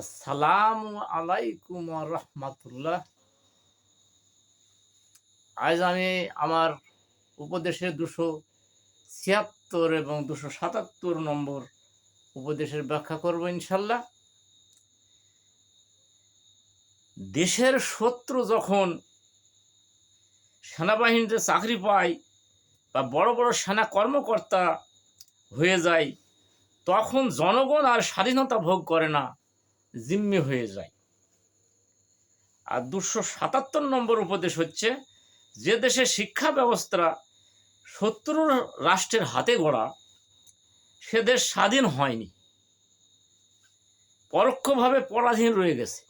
আসসালামু আলাইকুম রহমতুল্লাহ। আজ আমি আমার উপদেশের দুশো ছিয়াত্তর এবং দুশো সাতাত্তর নম্বর উপদেশের ব্যাখ্যা করব ইনশাল্লাহ। দেশের শত্রু যখন সেনাবাহিনীতে চাকরি পায় বা বড় বড় সেনা কর্মকর্তা হয়ে যায়, তখন জনগণ আর স্বাধীনতা ভোগ করে না। জিম্মি হয়ে যায়। আর দুশো সাতাত্তর নম্বর উপদেশ হচ্ছে, যে দেশে শিক্ষা ব্যবস্থা শত্রুর রাষ্ট্রের হাতে গড়া, সে দেশ স্বাধীন হয়নি। পরোক্ষভাবে পরাধীন রয়ে গেছে।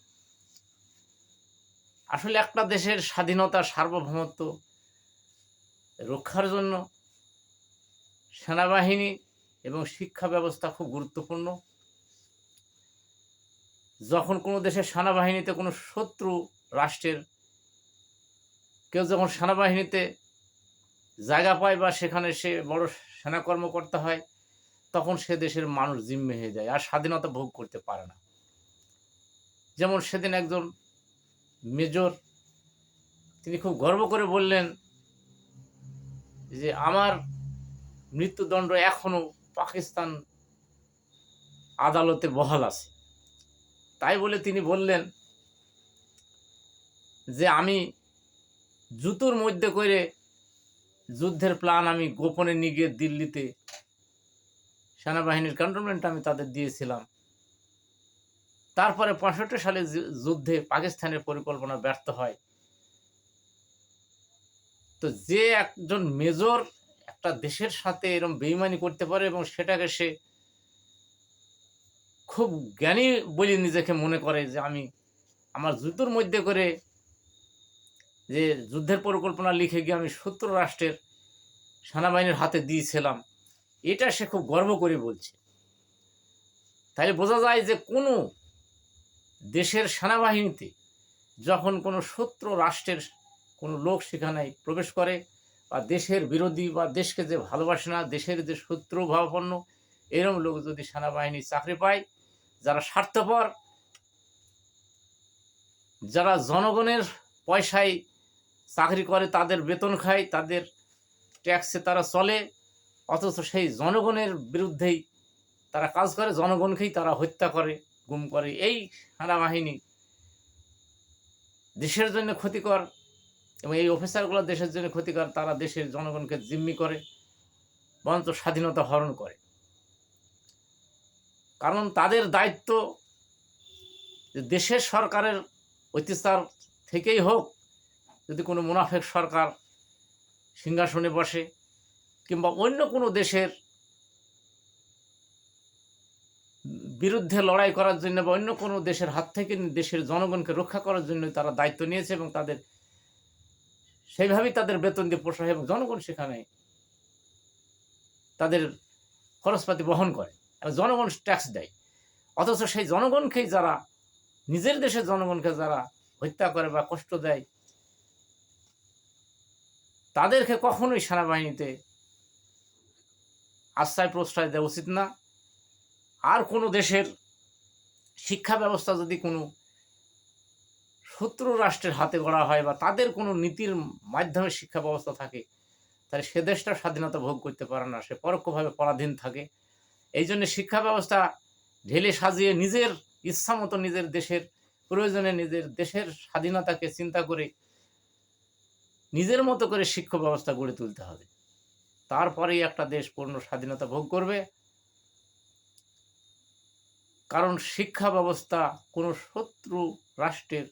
আসলে একটা দেশের স্বাধীনতা, সার্বভৌমত্ব রক্ষার জন্য সেনাবাহিনী এবং শিক্ষা ব্যবস্থা খুব গুরুত্বপূর্ণ। যখন কোনো দেশের সেনাবাহিনীতে কোনো শত্রু রাষ্ট্রের, কেউ যখন সেনাবাহিনীতে জায়গা পায় বা সেখানে সে বড় সেনা কর্মকর্তা হয়, তখন সে দেশের মানুষ জিম্মে হয়ে যায় আর স্বাধীনতা ভোগ করতে পারে না। যেমন সেদিন একজন মেজর, তিনি খুব গর্ব করে বললেন যে, আমার মৃত্যুদণ্ড এখনও পাকিস্তান আদালতে বহাল আছে। তাই বলে তিনি বললেন যে, আমি জুতোর মধ্যে করে যুদ্ধের প্ল্যান আমি গোপনে নিয়ে গিয়ে দিল্লিতে সেনাবাহিনীর ক্যান্টনমেন্ট আমি তাদের দিয়েছিলাম। তারপরে পঁয়ষট্টি সালে যুদ্ধে পাকিস্তানের পরিকল্পনা ব্যর্থ হয়। তো যে একজন মেজর একটা দেশের সাথে এরকম বেইমানি করতে পারে এবং সেটাকে সে খুব জ্ঞানী বলে নিজেকে মনে করে যে আমি আমার জুতোর মধ্যে করে যে যুদ্ধের পরিকল্পনা লিখে গিয়ে আমি শত্রু রাষ্ট্রের সেনাবাহিনীর হাতে দিয়েছিলাম, এটা সে খুব গর্ব করে বলছে। তাই বোঝা যায় যে কোনো দেশের সেনাবাহিনীতে যখন কোনো শত্রু রাষ্ট্রের কোনো লোক সেখানে প্রবেশ করে বা দেশের বিরোধী বা দেশকে যে ভালোবাসে না, দেশের যে শত্রু ভাবাপন্ন, এরম লোক যদি সেনাবাহিনী চাকরি পায় যারা স্বার্থপর, যারা জনগণের পয়সায় চাকরি করে, তাদের বেতন খায়, তাদের ট্যাক্সে তারা চলে, অথচ সেই জনগণের বিরুদ্ধেই তারা কাজ করে, জনগণকেই তারা হত্যা করে, গুম করে। এই সেনাবাহিনী দেশের জন্য ক্ষতিকর এবং এই অফিসারগুলো দেশের জন্য ক্ষতিকর, তারা দেশের জনগণকে জিম্মি করে, বরঞ্চ স্বাধীনতা হরণ করে। কারণ তাদের দায়িত্ব দেশের সরকারের অত্যাচার থেকেই হোক, যদি কোনো মুনাফেক সরকার সিংহাসনে বসে কিংবা অন্য কোনো দেশের বিরুদ্ধে লড়াই করার জন্য বা অন্য কোনো দেশের হাত থেকে দেশের জনগণকে রক্ষা করার জন্য তারা দায়িত্ব নিয়েছে এবং তাদের সেইভাবেই তাদের বেতন দিয়ে পোষা এবং জনগণ সেখানে তাদের খরচপাতি বহন করে। জনগণ ট্যাক্স দেয়। অথচ সেই জনগণকেই যারা, নিজের দেশের জনগণকে যারা হত্যা করে বা কষ্ট দেয়, তাদেরকে কখনোই সেনাবাহিনীতে আশ্রয় প্রশ্রয় দেওয়া উচিত না। আর কোনো দেশের শিক্ষা ব্যবস্থা যদি কোনো শত্রু রাষ্ট্রের হাতে গড়া হয় বা তাদের কোনো নীতির মাধ্যমে শিক্ষা ব্যবস্থা থাকে, তাহলে সে দেশটা স্বাধীনতা ভোগ করতে পারে না, সে পরোক্ষভাবে পরাধীন থাকে। এই জন্য শিক্ষা ব্যবস্থা ঢেলে সাজিয়ে নিজের ইচ্ছা মতো নিজের দেশের প্রয়োজনে নিজের দেশের স্বাধীনতাকে চিন্তা করে নিজের মতো করে শিক্ষা ব্যবস্থা গড়ে তুলতে হবে। তারপরেই একটা দেশ পূর্ণ স্বাধীনতা ভোগ করবে। কারণ শিক্ষা ব্যবস্থা কোনো শত্রু রাষ্ট্রের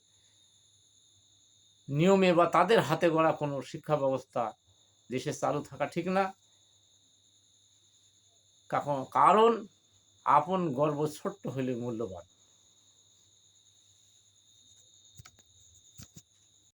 নিয়মে বা তাদের হাতে গড়া কোনো শিক্ষা ব্যবস্থা দেশে চালু থাকা ঠিক না। কারণ আপন গর্ব ছোট্ট হলে মূল্যবান।